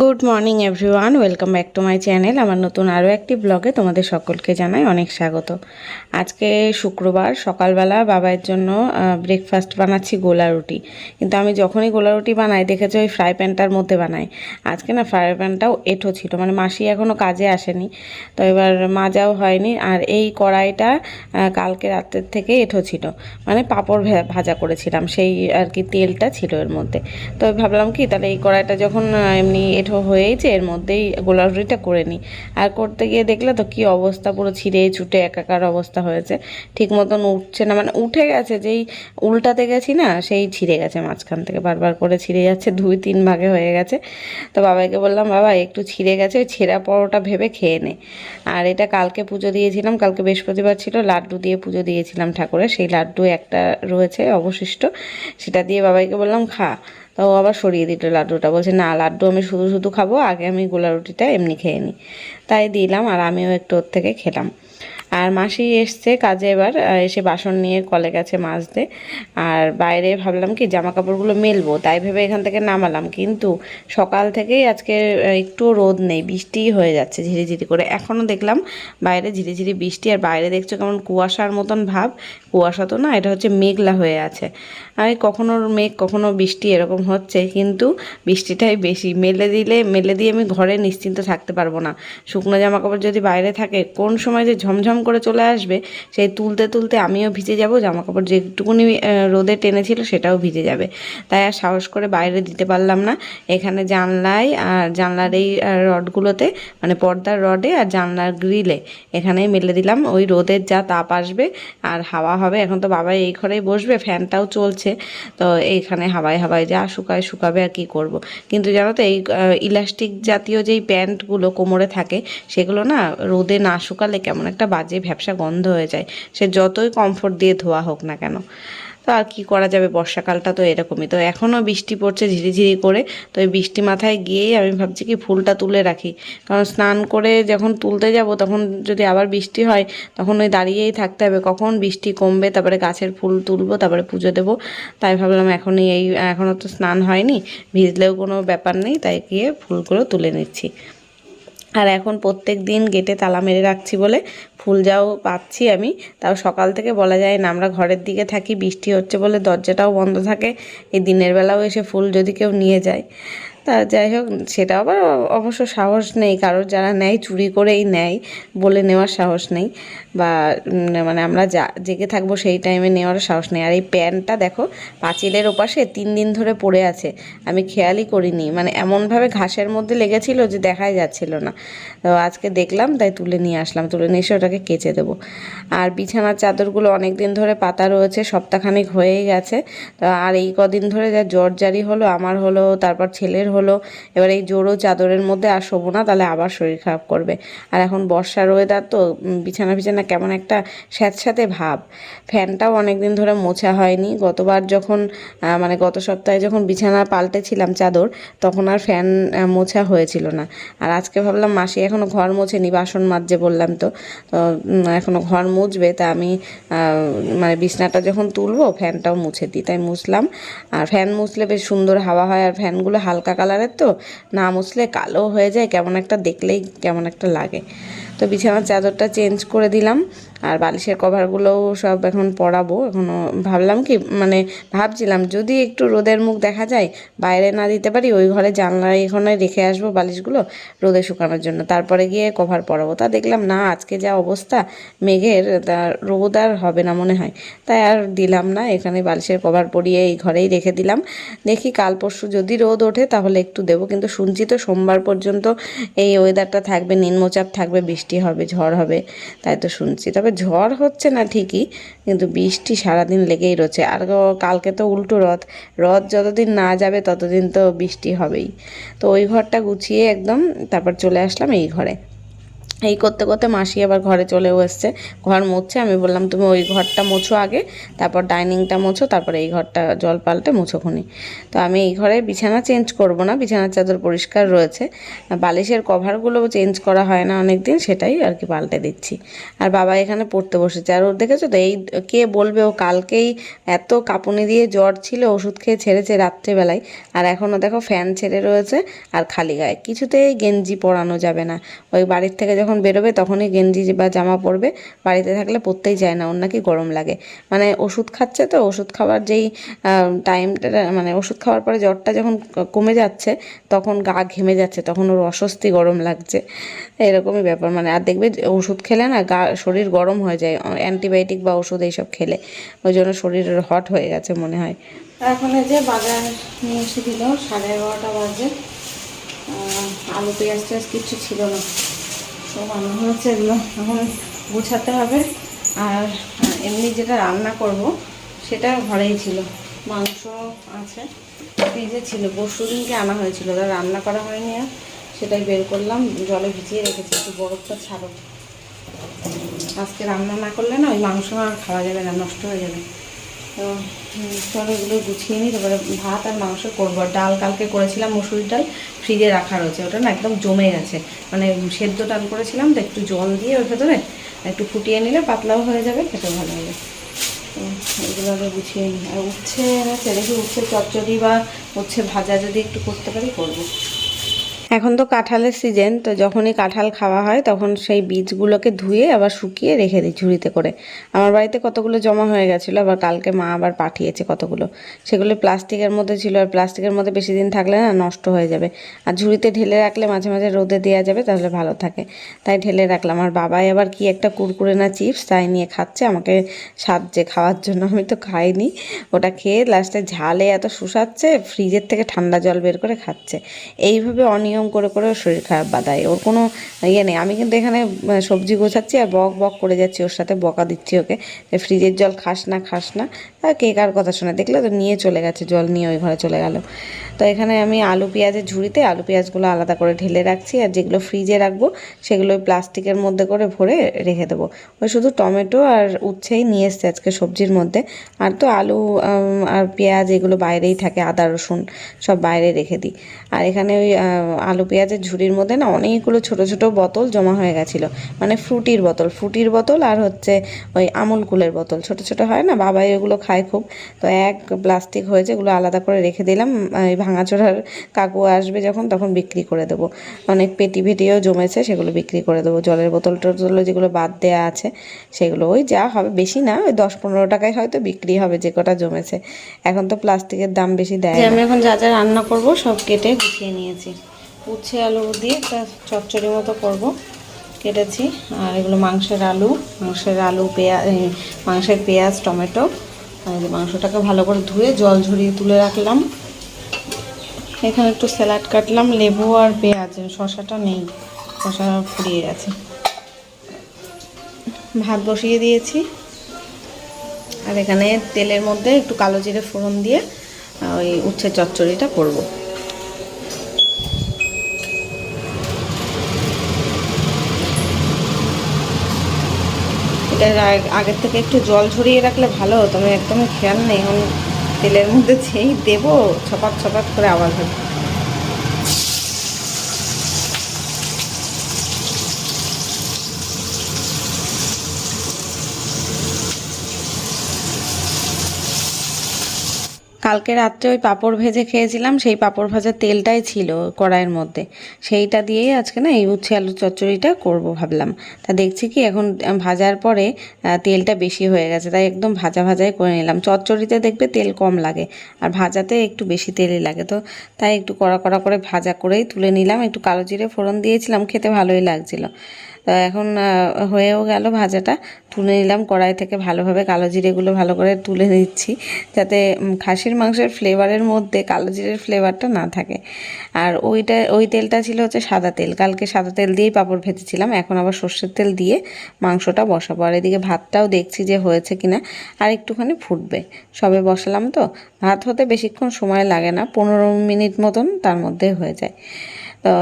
Good morning everyone welcome back to my channel আমার নতুন আরও একটি ব্লগে তোমাদের সকলকে জানাই অনেক স্বাগত। আজকে শুক্রবার, সকালবেলা বাবার জন্য ব্রেকফাস্ট বানাচ্ছি গোলা রুটি। কিন্তু আমি যখনই গোলা রুটি বানাই, দেখেছি ওই ফ্রাই প্যানটার মধ্যে বানাই। আজকে না ফ্রাই প্যানটাও এঁঠো ছিল মানে মাসি এখনও কাজে আসেনি। তো এবার মাজাও হয়নি, আর এই কড়াইটা কালকে রাতের থেকে এঁঠো ছিল। মানে পাঁপড় ভাজা করেছিলাম, সেই আর কি তেলটা ছিল এর মধ্যে। তো ভাবলাম কি, তাহলে এই কড়াইটা যখন এমনি এঁঠো হয়েছে এর মধ্যেই গোলা করে নিই। আর করতে গিয়ে দেখলে তো কি অবস্থা, পুরো ছিঁড়ে ছুটে একাকার অবস্থা হয়েছে। ঠিক মতন উঠছে না মানে উঠে গেছে, যেই উল্টাতে গেছি না, সেই ছিঁড়ে গেছে মাঝখান থেকে, বারবার করে ছিঁড়ে যাচ্ছে, দুই তিন ভাগে হয়ে গেছে। তো বাবাকে বললাম, বাবা, একটু ছিঁড়ে গেছে, ওই ছেঁড়া পরোটা ভেবে খেয়ে নে। আর এটা কালকে পুজো দিয়েছিলাম, কালকে বৃহস্পতিবার ছিল, লাড্ডু দিয়ে পুজো দিয়েছিলাম ঠাকুরের, সেই লাড্ডু একটা রয়েছে অবশিষ্ট, সেটা দিয়ে বাবাইকে বললাম, খা। তো ও আবার সরিয়ে দিত লাড্ডুটা। বলছে, না, লাড্ডু আমি শুধু শুধু খাব, আগে আমি গোলা রুটিটা এমনি খেয়ে নিই তাই দিলাম আর আমিও একটু ওর থেকে খেলাম। আর মাসি এসছে কাজে এবার এসে বাসন নিয়ে কলে গেছে মাজতে। আর বাইরে ভাবলাম কি জামা কাপড়গুলো মেলবো তাই ভেবে এখান থেকে নামালাম। কিন্তু সকাল থেকেই আজকে আহ, একটুও রোদ নেই বৃষ্টিই হয়ে যাচ্ছে ঝিরিঝিরি করে। এখনও দেখলাম বাইরে ঝিরিঝিরি বৃষ্টি আর বাইরে দেখছ কেমন কুয়াশার মতন ভাব। কুয়াশা তো না এটা হচ্ছে মেঘলা হয়ে আছে। আর কখনো মেঘ কখনো বৃষ্টি এরকম হচ্ছে। কিন্তু বৃষ্টিটাই বেশি। মেলে দিলে মেলে দিয়ে আমি ঘরে নিশ্চিন্ত থাকতে পারব না। শুকনো জামা কাপড় যদি বাইরে থাকে কোন সময় যে ঝমঝম করে চলে আসবে, সেই তুলতে তুলতে আমিও ভিজে যাব জামা কাপড় যেটুকুনি রোদে টেনেছিল সেটাও ভিজে যাবে। তাই আর সাহস করে বাইরে দিতে পারলাম না। এখানে জানলায় আর জানলার এই রডগুলোতে মানে পর্দার রডে আর জানলার গ্রিলে, এখানেই মেলে দিলাম। ওই রোদের যা তাপ আসবে আর হাওয়া হবে, এখন তো বাবা এই ঘরেই বসবে, ফ্যানটাও চলছে। তো এইখানে হাওয়ায় হাওয়ায় যা শুকায় শুকাবে আর কি করব। কিন্তু জানো তো, এই ইলাস্টিক জাতীয় যেই প্যান্টগুলো কোমরে থাকে, সেগুলো না রোদে না শুকালে কেমন একটা বাজে ভ্যাবসা গন্ধ হয়ে যায়, সে যতই কমফোর্ট দিয়ে ধোয়া হোক না কেন। তো আর কি করা যাবে? বর্ষাকালটা তো এরকমই। তো এখনও বৃষ্টি পড়ছে ঝিরিঝিরি করে, তো এই বৃষ্টি মাথায় গিয়েই আমি ভাবছি কি ফুলটা তুলে রাখি। কারণ স্নান করে যখন তুলতে যাব, তখন যদি আবার বৃষ্টি হয়, তখন ওই দাঁড়িয়েই থাকতে হবে। কখন বৃষ্টি কমবে, তারপরে গাছের ফুল তুলবো, তারপরে পুজো দেবো। তাই ভাবলাম এখনই এই, এখনও তো স্নান হয়নি, ভিজলেও কোনো ব্যাপার নেই, তাই গিয়ে ফুলগুলো তুলে নিচ্ছি। আর এখন প্রত্যেক দিন গেটে তালা মেরে রাখছি বলে ফুল যাও পাচ্ছি আমি। তাও সকাল থেকে বলা যায় না, আমরা ঘরের দিকে থাকি, বৃষ্টি হচ্ছে বলে দরজাটাও বন্ধ থাকে, এই দিনের বেলাও এসে ফুল যদি কেউ নিয়ে যায়। তা যাই হোক, সেটা আবার অবশ্য সাহস নেই, কারোর যারা নেয়, চুরি করেই নেয় বলে নেওয়ার সাহস নেই। বা মানে আমরা যা, জেগে থাকব সেই টাইমে নেওয়ার সাহস নেই। আর এই প্যান্টটা দেখো, পাঁচিলের ওপাশে তিন দিন ধরে পড়ে আছে। আমি খেয়ালই করিনি। মানে এমনভাবে ঘাসের মধ্যে লেগেছিল যে দেখাই যাচ্ছিল না। তো আজকে দেখলাম, তাই তুলে নিয়ে আসলাম। তুলে নিয়ে এসে ওটাকে কেচে দেবো। আর বিছানার চাদরগুলো অনেক দিন ধরে পাতা রয়েছে, সপ্তাহখানিক হয়েই গেছে। আর এই কদিন ধরে যা জ্বর জারি হলো, আমার হলো, তারপর ছেলের হলো, এবার এই জোরো চাদরের মধ্যে আর শোবো না, তাহলে আবার শরীর খারাপ করবে। আর এখন বর্ষার ওয়েদার তো বিছানা বিছানা কেমন একটা স্যাঁতস্যাঁতে ভাব। ফ্যানটাও অনেক দিন ধরে মোছা হয়নি। গতবার যখন মানে গত সপ্তাহে যখন বিছানা পাল্টেছিলাম চাদর, তখন আর ফ্যান মোছা হয়েছিল না। আর আজকে ভাবলাম, মাসি এখনও ঘর মোছেনি, বাসন মাজছে বললাম তো। তো এখনও ঘর মুছবে, তা আমি মানে বিছনাটা যখন তুলবো, ফ্যানটাও মুছে দিই। তাই মুছলাম। আর ফ্যান মুছলে বেশ সুন্দর হাওয়া হয়। আর ফ্যানগুলো হালকা কালারের তো, না মুছলে কালো হয়ে যায়, কেমন একটা দেখলেই কেমন একটা লাগে। তো বিছানার চাদরটা চেঞ্জ করে দিলাম। আর বালিশের কভারগুলোও সব এখন পরাবো। এখনও ভাবলাম কি মানে ভাবছিলাম যদি একটু রোদের মুখ দেখা যায়, বাইরে না দিতে পারি, ওই ঘরে জানলায় এখানে রেখে আসব বালিশগুলো রোদে শুকানোর জন্য। তারপরে গিয়ে কভার পরাবো। তা দেখলাম না, আজকে যা অবস্থা, মেঘের, তা রোদ আর হবে না মনে হয়। তাই আর দিলাম না, এখানে বালিশের কভার পরিয়ে এই ঘরেই রেখে দিলাম। দেখি কাল পরশু যদি রোদ ওঠে, তাহলে একটু দেবো। কিন্তু শুনছি তো সোমবার পর্যন্ত এই ওয়েদারটা থাকবে, নিম্নচাপ থাকবে, বৃষ্টি হবে, ঝড় হবে, তাই তো শুনছি। তবে ঝড় হচ্ছে না ঠিকই, কিন্তু বৃষ্টি সারাদিন লেগেই রয়েছে। আর কালকে তো উল্টো রথ রথ যতদিন না যাবে ততদিন তো বৃষ্টি হবেই। তো ওই ঘরটা গুছিয়ে একদম তারপর চলে আসলাম এই ঘরে। এই করতে করতে মাসি আবার ঘরে চলেও এসছে। ঘর মুছছে আমি বললাম, তুমি ওই ঘরটা মোছো আগে, তারপর ডাইনিংটা মোছো, তারপরে এই ঘরটা জল পাল্টে মুছোখুনি তো আমি এই ঘরে বিছানা চেঞ্জ করব না, বিছানার চাদর পরিষ্কার রয়েছে। বালিশের কভারগুলো চেঞ্জ করা হয় না অনেক দিন সেটাই আর কি পাল্টে দিচ্ছি। আর বাবা এখানে পড়তে বসেছে। আর ওর দেখেছ তো, এই কে বলবে, ও কালকেই এত কাঁপুনি দিয়ে জ্বর ছিল, ওষুধ খেয়ে ছেড়েছে রাত্রেবেলায়। আর এখনও দেখো ফ্যান ছেড়ে রয়েছে আর খালি গায়ে। কিছুতেই গেঞ্জি পরানো যাবে না। ওই বাড়ির থেকে যখন বেরোবে তখনই গেঞ্জি বা জামা পরবে। বাড়িতে থাকলে পরতেই যায় না, ওর নাকি গরম লাগে। মানে ওষুধ খাচ্ছে তো, ওষুধ খাওয়ার যেই টাইমটা মানে ওষুধ খাওয়ার পরে জ্বরটা যখন কমে যাচ্ছে, তখন গা ঘেমে যাচ্ছে, তখন ওর অস্বস্তি গরম লাগছে। এরকমই ব্যাপার। মানে আর দেখবে ওষুধ খেলে না গা, শরীর গরম হয়ে যায় অ্যান্টিবায়োটিক বা ওষুধ এইসব খেলে। ওই জন্য শরীর হট হয়ে গেছে মনে হয়। এখন যে বাজার নিয়ে এসে দিল, সাড়ে এগারোটা বাজে। আলু, পেঁয়াজ, টেয়াজ কিচ্ছু ছিল না। সব রান্না হয়েছে এগুলো এখন গুছাতে হবে। আর এমনি যেটা রান্না করব, সেটা ঘরেই ছিল। মাংস আছে, ফ্রিজে ছিল। পরশু দিনকে আনা হয়েছিল, ওটা রান্না করা হয়নি আর। সেটাই বের করলাম, জলে ভিজিয়ে রেখেছি, একটু বরফটা ছাড়ো। আজকে রান্না না করলে না ওই মাংস আর খাওয়া যাবে না, নষ্ট হয়ে যাবে। তো চলো এগুলো গুছিয়ে নিই। তারপরে ভাত আর মাংস করব। ডাল কালকে করেছিলাম মুসুরির ডাল, ফ্রিজে রাখা রয়েছে। ওটা না একদম জমে গেছে। মানে সেদ্ধ ডাল করেছিলাম, তো একটু জল দিয়ে ওর ভেতরে একটু ফুটিয়ে নিলে পাতলাও হয়ে যাবে খেতে ভালো হবে। এগুলো আগে গুছিয়ে নিই। আর এনেছে দেখি উচ্ছে চচ্চড়ি বা উচ্ছে ভাজা যদি একটু করতে পারি, করব। এখন তো কাঁঠালের সিজন তো যখনই কাঁঠাল খাওয়া হয় তখন সেই বীজগুলোকে ধুয়ে আবার শুকিয়ে রেখে দিই ঝুড়িতে করে। আমার বাড়িতে কতগুলো জমা হয়ে গেছিল, আবার কালকে মা আবার পাঠিয়েছে কতগুলো। সেগুলো প্লাস্টিকের মধ্যে ছিল, আর প্লাস্টিকের মধ্যে বেশি দিন থাকলে না নষ্ট হয়ে যাবে। আর ঝুড়িতে ঢেলে রাখলে মাঝে মাঝে রোদে দেওয়া যাবে, তাহলে ভালো থাকে। তাই ঢেলে রাখলাম। আর বাবাই আবার কি একটা কুরকুরে না চিপস তাই নিয়ে খাচ্ছে আমাকে সাজছে খাওয়ার জন্য আমি তো খাইনি। ওটা খেয়ে লাস্টে ঝালে এত শুষাচ্ছে ফ্রিজের থেকে ঠান্ডা জল বের করে খাচ্ছে। এইভাবে অনিয়ম করে করে শরীর খারাপ বাদায় ওর কোনো ইয়ে নেই। আমি কিন্তু এখানে সবজি গোছাচ্ছি আর বক বক করে যাচ্ছি ওর সাথে, বকা দিচ্ছি ওকে। যে ফ্রিজের জল খাস না খাস না। তা কে কার কথা শোনা? দেখলে তো নিয়ে চলে গেছে, জল নিয়ে ওই ঘরে চলে গেল। তো এখানে আমি আলু পেঁয়াজের ঝুড়িতে, আলু পেঁয়াজগুলো আলাদা করে ঢেলে রাখছি আর যেগুলো ফ্রিজে রাখব, সেগুলো প্লাস্টিকের মধ্যে করে ভরে রেখে দেবো। ওই শুধু টমেটো আর উচ্ছেই নিয়ে এসছে আজকে সবজির মধ্যে। আর তো আলু আর পেঁয়াজ এগুলো বাইরেই থাকে, আদা, রসুন সব বাইরে রেখে দিই। আর এখানে ওই আলু পেঁয়াজের ঝুড়ির মধ্যে না অনেকগুলো ছোট ছোট বোতল জমা হয়ে গেছিল। মানে ফ্রুটির বোতল ফ্রুটির বোতল আর হচ্ছে ওই আমুল কুলের বোতল। ছোট ছোট হয় না বাবাই ওগুলো খায় খুব। তো এক প্লাস্টিক হয়েছে এগুলো আলাদা করে রেখে দিলাম। এই ভাঙাচোরার কাকু আসবে যখন তখন বিক্রি করে দেবো। অনেক পেটি ভেটিও জমেছে সেগুলো বিক্রি করে দেবো। জলের বোতল টোতল যেগুলো বাদ দেওয়া আছে সেগুলো ওই যা হবে বেশি না ওই দশ পনেরো টাকায় হয়তো বিক্রি হবে যে কটা জমেছে। এখন তো প্লাস্টিকের দাম বেশি দেয় আমি এখন যা যা রান্না করব সব কেটে গুছিয়ে নিয়েছি। উচ্ছে আলু দিয়ে একটা চচ্চড়ি মতো করব। কেটেছি। আর এগুলো মাংসের আলু মাংসের আলু পেঁয়াজ মাংসের পেঁয়াজ, টমেটো। মাংসটাকে ভালো করে ধুয়ে জল ঝরিয়ে তুলে রাখলাম। এখানে একটু স্যালাড কাটলাম, লেবু আর পেঁয়াজ শশাটা নেই শশা ফুরিয়ে গেছে। ভাত বসিয়ে দিয়েছি। আর এখানে তেলের মধ্যে একটু কালো জিরে ফোড়ন দিয়ে ওই উচ্ছে চচ্চড়িটা করব। এটা আগের থেকে একটু জল ঝরিয়ে রাখলে ভালো হতো। একদম খেয়াল নেই। এখন তেলের মধ্যে যেই দেবো, ছপাক ছপাক করে আওয়াজ হবে কালকে রাত্রে ওই পাঁপড় ভেজে খেয়েছিলাম, সেই পাঁপড় ভাজার তেলটাই ছিল কড়াইয়ের মধ্যে। সেইটা দিয়েই আজকে না এই উচ্ছে আলু চচ্চড়িটা করব ভাবলাম। তা দেখছি কি এখন ভাজার পরে তেলটা বেশি হয়ে গেছে, তাই একদম ভাজা ভাজাই করে নিলাম। চচ্চড়িতে দেখবে তেল কম লাগে, আর ভাজাতে একটু বেশি তেলই লাগে তো। তাই একটু কড়া কড়া করে ভাজা করেই তুলে নিলাম। একটু কালো জিরে ফোড়ন দিয়েছিলাম, খেতে ভালোই লাগছিল। তো এখন হয়েও গেল ভাজাটা। তুলে নিলাম কড়াই থেকে ভালোভাবে। কালো জিরেগুলো ভালো করে তুলে নিচ্ছি যাতে খাসির মাংসের ফ্লেভারের মধ্যে কালো জিরের ফ্লেভারটা না থাকে। আর ওইটা, ওই তেলটা ছিল হচ্ছে সাদা তেল। কালকে সাদা তেল দিয়েই পাঁপড় ভেজেছিলাম। এখন আবার সর্ষের তেল দিয়ে মাংসটা বসাবো। আর এদিকে ভাতটাও দেখছি যে হয়েছে কিনা। আর একটুখানি ফুটবে। সবে বসালাম তো। ভাত হতে বেশিক্ষণ সময় লাগে না। পনেরো মিনিট মতন তার মধ্যে হয়ে যায়। তো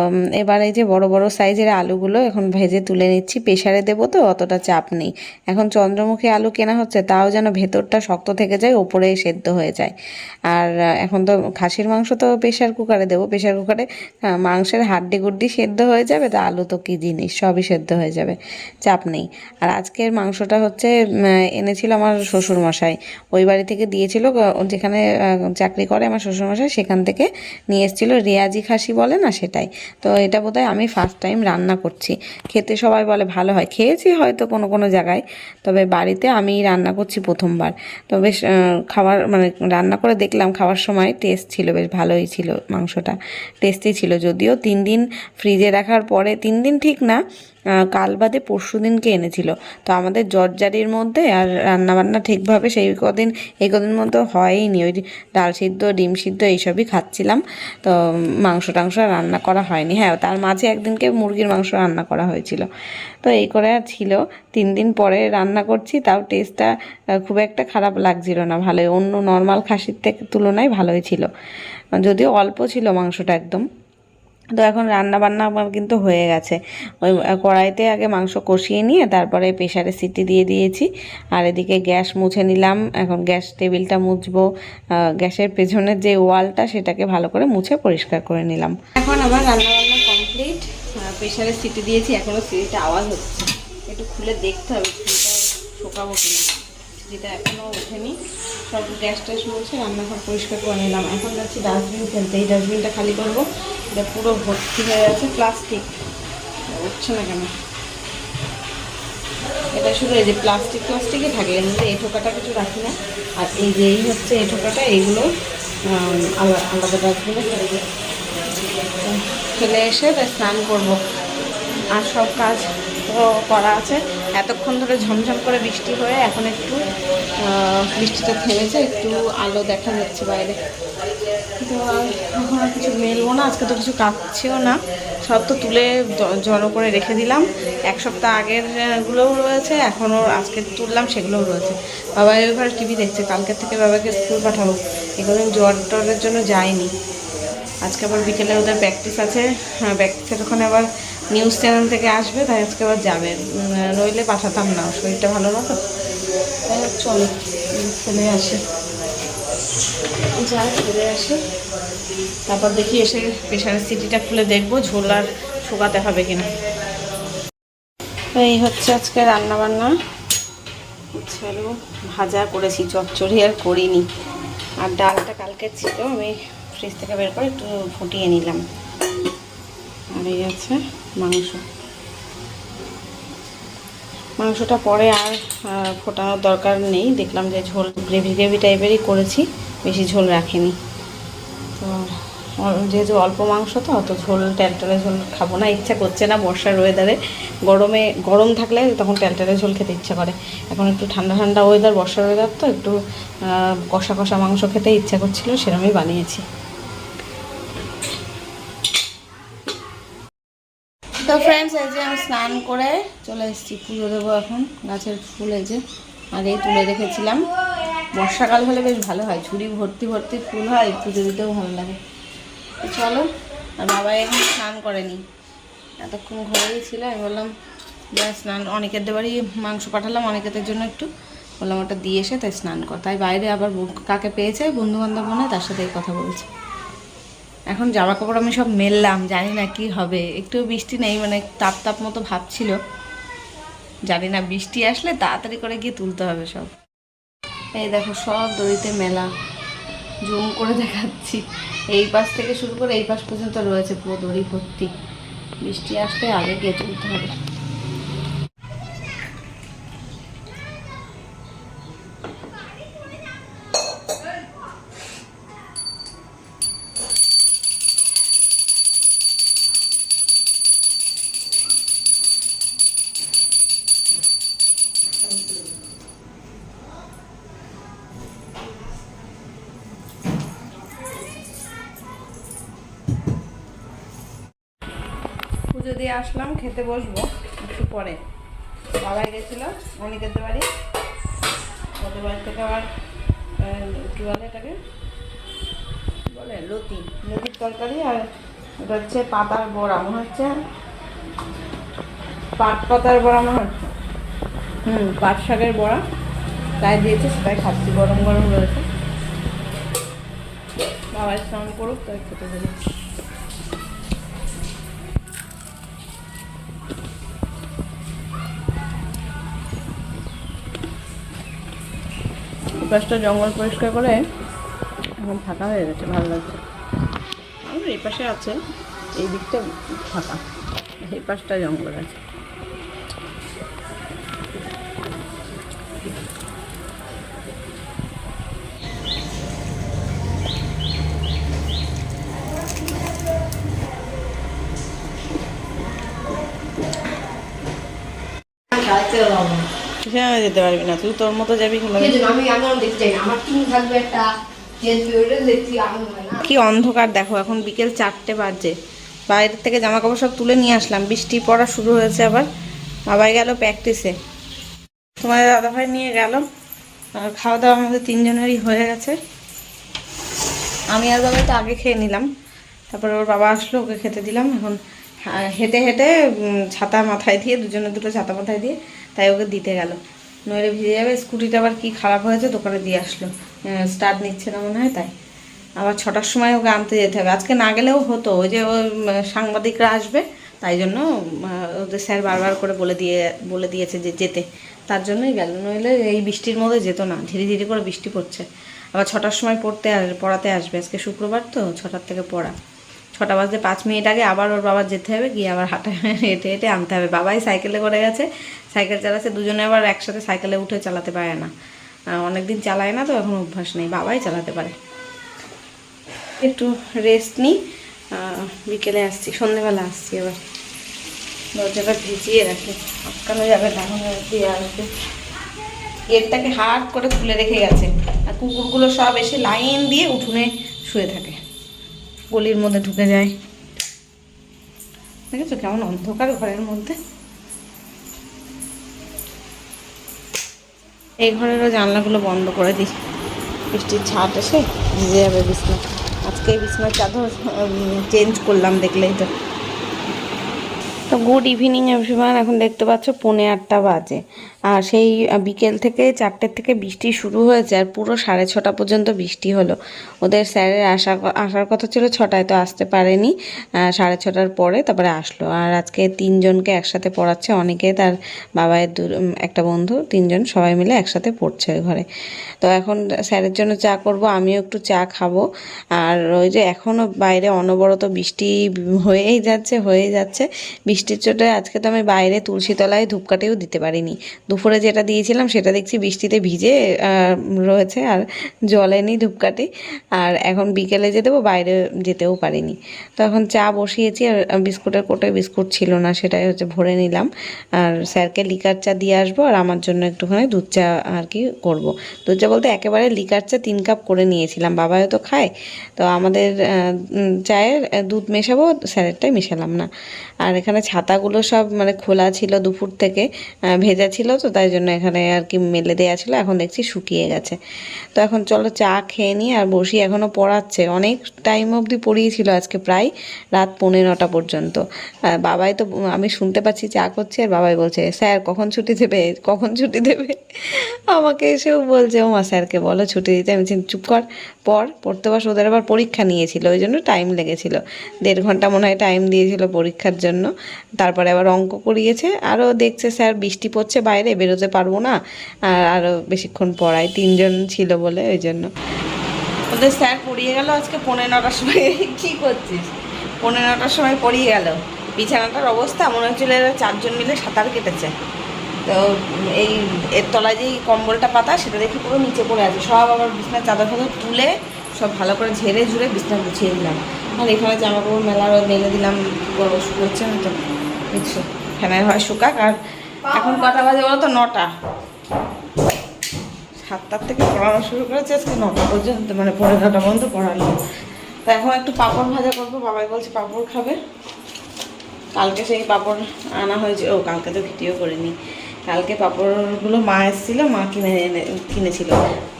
এবার এই যে বড় বড় সাইজের আলুগুলো এখন ভেজে তুলে নিচ্ছি। প্রেশারে দেবো তো, অতটা চাপ নেই। এখন চন্দ্রমুখী আলু কেনা হচ্ছে, তাও যেন ভেতরটা শক্ত থেকে যায়, ওপরে সেদ্ধ হয়ে যায়। আর এখন তো খাসির মাংস তো প্রেশার কুকারে দেবো। প্রেশার কুকারে মাংসের হাড্ডি গুড্ডি সেদ্ধ হয়ে যাবে, তা আলু তো কী জিনিস, সবই সেদ্ধ হয়ে যাবে। চাপ নেই। আর আজকের মাংসটা হচ্ছে এনেছিল আমার শ্বশুরমশাই। ওই বাড়ি থেকে দিয়েছিল যেখানে চাকরি করে আমার শ্বশুরমশাই, সেখান থেকে নিয়ে এসেছিল। রেয়াজি খাসি বলে না সেটাই। তো এটা বোধহয় আমি ফার্স্ট টাইম রান্না করছি। খেতে সবাই বলে ভালো হয়। খেয়েছি হয়তো কোনো কোনো জায়গায়, তবে বাড়িতে আমি রান্না করছি প্রথমবার। তো বেশ খাবার মানে রান্না করে দেখলাম, খাওয়ার সময় টেস্ট ছিল, বেশ ভালোই ছিল মাংসটা। টেস্টি ছিল, যদিও তিন দিন ফ্রিজে রাখার পরে, তিন দিন ঠিক না কাল বাদে পরশু দিনকে এনেছিল। তো আমাদের জর্জারির মধ্যে আর রান্নাবান্না ঠিকভাবে সেই কদিন, এই কদিন মধ্যে হয়ইনি। ওই ডাল সিদ্ধ, ডিম সিদ্ধ এইসবই খাচ্ছিলাম। তো মাংস টাংস রান্না করা হয়নি। হ্যাঁ তার মাঝে একদিনকে মুরগির মাংস রান্না করা হয়েছিল। তো এই করে আর ছিল। তিন দিন পরে রান্না করছি, তাও টেস্টটা খুব একটা খারাপ লাগছিল না। ভালোই। অন্য নর্মাল খাসির থেকে তুলনায় ভালোই ছিল। যদিও অল্প ছিল মাংসটা একদম। তো এখন রান্না বান্না আমার কিন্তু হয়ে গেছে। ওই কড়াইতে আগে মাংস কষিয়ে নিয়ে তারপরে প্রেশারে সিটি দিয়ে দিয়েছি। আর এদিকে গ্যাস মুছে নিলাম। এখন গ্যাস টেবিলটা মুছবো। গ্যাসের পেছনের যে ওয়ালটা সেটাকে ভালো করে মুছে পরিষ্কার করে নিলাম। এখন আমার রান্না বান্না কমপ্লিট প্রেশারে সিটি দিয়েছি। এখনও সিটিটা আওয়াজ হচ্ছে। একটু খুলে দেখতে হবে। সিটিটা শোকাবো সিটিটা এখনও ওঠেনি। সব গ্যাস ট্যাস মুছে রান্নাঘর পরিষ্কার করে নিলাম। এখন যাচ্ছি ডাস্টবিন ফেলতে। এই ডাস্টবিনটা খালি করব। এটা পুরো ভর্তি হয়ে আছে প্লাস্টিক উঠছে না কেন? এটা শুধু এই যে প্লাস্টিক প্লাস্টিকই থাকে, এর মধ্যে এই ঠোকাটা কিছু রাখি না। আর এই যে এই হচ্ছে এই ঠোকাটা এইগুলো আলা- আলাদা ডাস্টবিনে ফেলে দিই ফেলে এসে তাই স্নান করব। আর সব কাজ করা আছে। এতক্ষণ ধরে ঝমঝম করে বৃষ্টি হয়ে এখন একটু বৃষ্টিটা থেমেছে, একটু আলো দেখা যাচ্ছে বাইরে। তো এখন আর কিছু মেলবো না আজকে তো কিছু কাটছেও না। সব তো তুলে জড়ো করে রেখে দিলাম। এক সপ্তাহ আগের আহ, গুলোও রয়েছে এখনও আজকে তুললাম সেগুলোও রয়েছে। বাবা এবার টিভি দেখছে কালকের থেকে বাবাকে স্কুল পাঠাবো। এগুলো জ্বর টরের জন্য যায়নি। আজকে আবার বিকেলে ওদের প্র্যাকটিস আছে। প্র্যাকটিসের ওখানে আবার নিউজ চ্যানেল থেকে আসবে তাই আজকে আবার যাবে। নইলে পাঠাতাম না শরীরটা ভালো না তো। চলো চলে আসে। যাই চলে আসে। তারপর দেখি এসে প্রেশারের সিটিটা খুলে দেখব, ঝোল আর শুকাতে হবে কিনা। এই হচ্ছে আজকে রান্না বান্না উচ্ছে ভাজা করেছি, চচ্চড়ি আর করিনি। আর ডালটা কালকে ছিল, আমি ফ্রিজ থেকে বের করে একটু ফুটিয়ে নিলাম। আর এই আছে মাংস। মাংসটা পরে আর ফোটানোর দরকার নেই। দেখলাম যে ঝোল গ্রেভি গ্রেভি টাইপেরই করেছি। বেশি ঝোল রাখিনি। তো যেহেতু অল্প মাংস তো অত ঝোল ট্যালটালে ঝোল খাব না, ইচ্ছা করছে না বর্ষার ওয়েদারে গরমে, গরম থাকলে তখন ট্যালটালে ঝোল খেতে ইচ্ছা করে। এখন একটু ঠান্ডা ঠান্ডা ওয়েদার বর্ষার ওয়েদার তো, একটু কষা কষা মাংস খেতে ইচ্ছা করছিল সেরকমই বানিয়েছি। তো ফ্রেন্ডস এই যে আমি স্নান করে চলে এসেছি, পুজো দেবো এখন, গাছের ফুল এই যে, আর এই তুলে রেখেছিলাম। বর্ষাকাল হলে বেশ ভালো হয়, ঝুড়ি ভর্তি ভর্তি ফুল হয় পুজো দিতেও ভালো লাগে। চলো, আর বাবা এখন স্নান করেনি। এতক্ষণ ঘরেই ছিল, আমি বললাম স্নান, অনেকের দেবারই মাংস পাঠালাম অনেকের জন্য একটু। বললাম, ওটা দিয়ে এসে তাই স্নান কর। তাই বাইরে আবার কাকে পেয়েছে বন্ধু বান্ধব মনে তার সাথে কথা বলছে। এখন জামা কাপড় আমি সব মেললাম, জানি না কি হবে। একটু বৃষ্টি নেই মানে তাপ তাপ মতো ভাবছিল জানি না, বৃষ্টি আসলে তাড়াতাড়ি করে গিয়ে তুলতে হবে সব। এই দেখো, সব দড়িতে মেলা। জুম করে দেখাচ্ছি। এই পাশ থেকে শুরু করে এই পাশ পর্যন্ত রয়েছে পুরো দড়ি ভর্তি। বৃষ্টি আসতে আগে গিয়ে তুলতে হবে। পুজো দিয়ে আসলাম খেতে বসবো একটু পরে। বাবাই গেছিল অনেকের বাড়ি। ওদের বাড়ি থেকে আবার কি বলে এটাকে? বলে লতি। লতির তরকারি আর এটা হচ্ছে পাতার বড়া মনে হচ্ছে? পাট পাতার বড়া মনে হচ্ছে? হুম পাট শাকের বড়া। তাই দিয়েছে সেটাই খাচ্ছি গরম গরম রয়েছে। বাবা স্নান করুক তাই খেতে দেবে পাশটা জঙ্গল পরিষ্কার করে এখন ফাঁকা হয়ে গেছে, ভালো লাগছে। আমার এই পাশে আছে, এই দিকটা ফাঁকা, এই পাশটা জঙ্গল আছে। সেখানে যেতে পারবি না। তুই তোর মতো যাবি হয় কি অন্ধকার দেখো এখন বিকেল চারটে বাজে। বাইরের থেকে জামা কাপড় সব তুলে নিয়ে আসলাম। বৃষ্টি পড়া শুরু হয়েছে আবার। বাবাই গেল প্র্যাকটিসে তোমাদের দাদাভাই নিয়ে গেল। আর খাওয়া দাওয়া আমাদের তিনজনেরই হয়ে গেছে। আমি আর বাবাই তো আগে খেয়ে নিলাম। তারপরে ওর বাবা আসলো ওকে খেতে দিলাম। এখন হেঁটে হেঁটে ছাতা মাথায় দিয়ে দুজনে দুটো ছাতা মাথায় দিয়ে তাই ওকে দিতে গেল। নইলে ভিজে যাবে, স্কুটিটা আবার কি খারাপ হয়েছে দোকানে দিয়ে আসলো। স্টার্ট নিচ্ছে না মনে হয় তাই। আবার ছটার সময় ওকে আনতে যেতে হবে। আজকে না গেলেও হতো, ওই যে ওই সাংবাদিকরা আসবে, তাই জন্য ওদের স্যার বারবার করে বলে দিয়ে, বলে দিয়েছে যে যেতে। তার জন্যই গেল, নইলে এই বৃষ্টির মধ্যে যেত না, ধীরে ধীরে করে বৃষ্টি পড়ছে। আবার ছটার সময় পড়তে আস- পড়াতে আসবে। আজকে শুক্রবার তো, ছটার থেকে পড়া। ছটা বাজতে পাঁচ মিনিট আগে আবার ওর বাবার যেতে হবে, গিয়ে আবার হাঁটা হেঁটে হেঁটে আনতে হবে। বাবাই সাইকেলে করে গেছে, সাইকেল চালাচ্ছে, দুজনে আবার একসাথে সাইকেলে উঠে চালাতে পারে না। অনেক দিন চালায় না তো, এখন অভ্যাস নেই, বাবাই চালাতে পারে। একটু রেস্ট নিই বিকেলে আসছি সন্ধেবেলা আসছি এবার দরজাটা ভিজিয়ে রাখি, আটকানো যাবে গেটটাকে হার্ড করে খুলে রেখে গেছে, আর কুকুরগুলো সব এসে লাইন দিয়ে উঠোনে শুয়ে থাকে। গলির মধ্যে ঢুকে যায়। দেখেছ কেমন অন্ধকার ঘরের মধ্যে? এই ঘরেরও জানলাগুলো বন্ধ করে দিই। বৃষ্টির ছাট এসে ভিজে যাবে বিছনা। আজকে বিছনার চাদর চেঞ্জ করলাম দেখলেই তো। তো গুড ইভিনিং এভরিওয়ান এখন দেখতে পাচ্ছ পৌনে আটটা বাজে। আর সেই বিকেল থেকে চারটের থেকে বৃষ্টি শুরু হয়েছে আর পুরো সাড়ে ছটা পর্যন্ত বৃষ্টি হলো। ওদের স্যারের আসা, আসার কথা ছিল ছটায়, তো আসতে পারেনি। সাড়ে ছটার পরে তারপরে আসলো। আর আজকে তিনজনকে একসাথে পড়াচ্ছে। অনেকে তার বাবায়ের দু একটা বন্ধু, তিনজন সবাই মিলে একসাথে পড়ছে ঘরে। তো এখন স্যারের জন্য চা করব, আমিও একটু চা খাব। আর ওই যে এখনও বাইরে অনবরত বৃষ্টি হয়েই যাচ্ছে হয়েই যাচ্ছে। বৃষ্টির চোটে আজকে তো আমি বাইরে তুলসীতলায় ধূপকাঠিও দিতে পারিনি। দুপুরে যেটা দিয়েছিলাম সেটা দেখছি বৃষ্টিতে ভিজে রয়েছে আর জলেনি ধূপকাঠি আর এখন বিকেলে যে দেবো বাইরে যেতেও পারিনি। তো এখন চা বসিয়েছি আর বিস্কুটের কোটে বিস্কুট ছিল না সেটাই হচ্ছে ভরে নিলাম। আর স্যারকে লিকার চা দিয়ে আসব আর আমার জন্য একটুখানি দুধ চা আর কি করব। দুধ চা বলতে একেবারে লিকার চা তিন কাপ করে নিয়েছিলাম বাবাও তো খায়। তো আমাদের চায়ের দুধ মেশাবো, স্যারেরটাই মেশালাম না। আর এখানে ছাতাগুলো সব মানে খোলা ছিল দুপুর থেকে ভেজা ছিল তো তাই জন্য এখানে আর কি মেলে দেওয়া ছিল, এখন দেখছি শুকিয়ে গেছে। তো এখন চলো চা খেয়ে নিই আর বসি এখনও পড়াচ্ছে। অনেক টাইম অবধি পড়িয়েছিল আজকে প্রায় রাত পৌনে নটা পর্যন্ত। বাবাই তো, আমি শুনতে পাচ্ছি চা করছে আর বাবাই বলছে, স্যার, কখন ছুটি দেবে? কখন ছুটি দেবে? আমাকে এসেও বলছে ও মা স্যারকে বলো ছুটি দিতে। আমি চুপ কর পর পড়তে বস, ওদের আবার পরীক্ষা নিয়েছিল, ওই জন্য টাইম লেগেছিল। দেড় ঘণ্টা মনে হয় টাইম দিয়েছিল পরীক্ষার জন্য। তারপরে আবার অঙ্ক করিয়েছে। আরও দেখছে, স্যার, বৃষ্টি পড়ছে বাইরে বেরোতে পারব না। আর আরও বেশিক্ষণ পড়ায়। তিনজন ছিল বলে ওই জন্য। ওদের স্যার পড়িয়ে গেল আজকে পনেরো নটার সময়। কী করছিস? পনেরো নটার সময় পড়িয়ে গেল। বিছানাটার অবস্থা মনে হচ্ছিল চারজন মিলে সাঁতার কেটেছে। তো এই এর তলায় যেই কম্বলটা পাতা, সেটা দেখি পুরো নিচে পড়ে আছে। সব আবার বিছনার চাদর ফাদর তুলে সব ভালো করে ঝেড়ে ঝুড়ে বিছনা গুছিয়ে দিলাম আর এখানে জামা কাপড় মেলা মেলে দিলাম শুকোচ্ছে না তো। ফ্যানের হয় শুকাক। আর এখন কটা বাজে বলো তো নটা। সাতটার থেকে পড়ানো শুরু করেছে, আজকে নটা পর্যন্ত মানে পনেরো নটা পর্যন্ত পড়ালো। তো এখন একটু পাঁপড় ভাজা করব, বাবাই বলছে পাঁপড় খাবে। কালকে সেই পাঁপড় আনা হয়েছে, ও কালকে তো ভিডিও করিনি। কালকে পাঁপড়গুলো মা এসেছিল, মা কিনে এনে- কিনেছিল।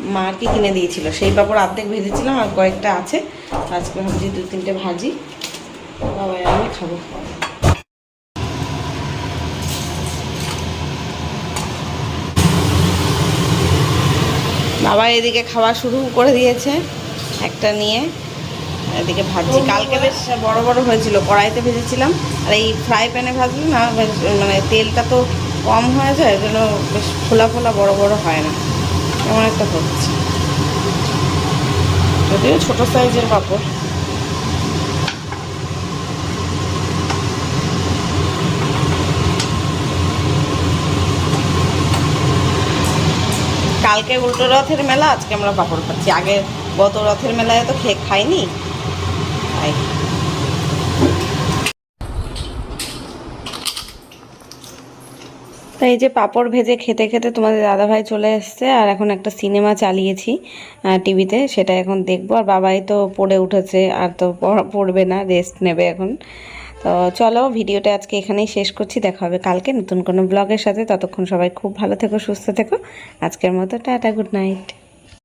মা কি কিনে দিয়েছিল? সেই পাঁপড় অর্ধেক ভেজেছিলাম আর কয়েকটা আছে। আজকে ভাবছি দু তিনটে ভাজি দেখাবো বাবা এদিকে খাওয়া শুরু করে দিয়েছে একটা নিয়ে এদিকে ভাজছি কালকে বেশ বড় বড় হয়েছিল কড়াইতে ভেজেছিলাম আর এই ফ্রাই প্যানে ভাজলে না বেশ মানে তেলটা তো কম হয়ে যায় জন্য বেশ ফোলা ফোলা বড় বড় হয় না। এমন একটা হচ্ছে। যদিও ছোটো সাইজের পাপড়। কালকে উল্টো রথের মেলা, আজকে আমরা পাপড় খাচ্ছি। আগে গত রথের মেলায় তো খেয়ে খাইনি। তাই। তো এই যে পাঁপড় ভেজে খেতে খেতে তোমাদের দাদাভাই চলে এসছে, আর এখন একটা সিনেমা চালিয়েছি টিভিতে, সেটা এখন দেখব। আর বাবাই তো পড়ে উঠেছে, আর তো পড়বে না রেস্ট নেবে এখন। তো চলো, ভিডিওটা আজকে এখানেই শেষ করছি। দেখা হবে কালকে নতুন কোনো ব্লগের সাথে। ততক্ষণ সবাই খুব ভালো থেকো, সুস্থ থেকো। আজকের মতো টাটা, গুড নাইট।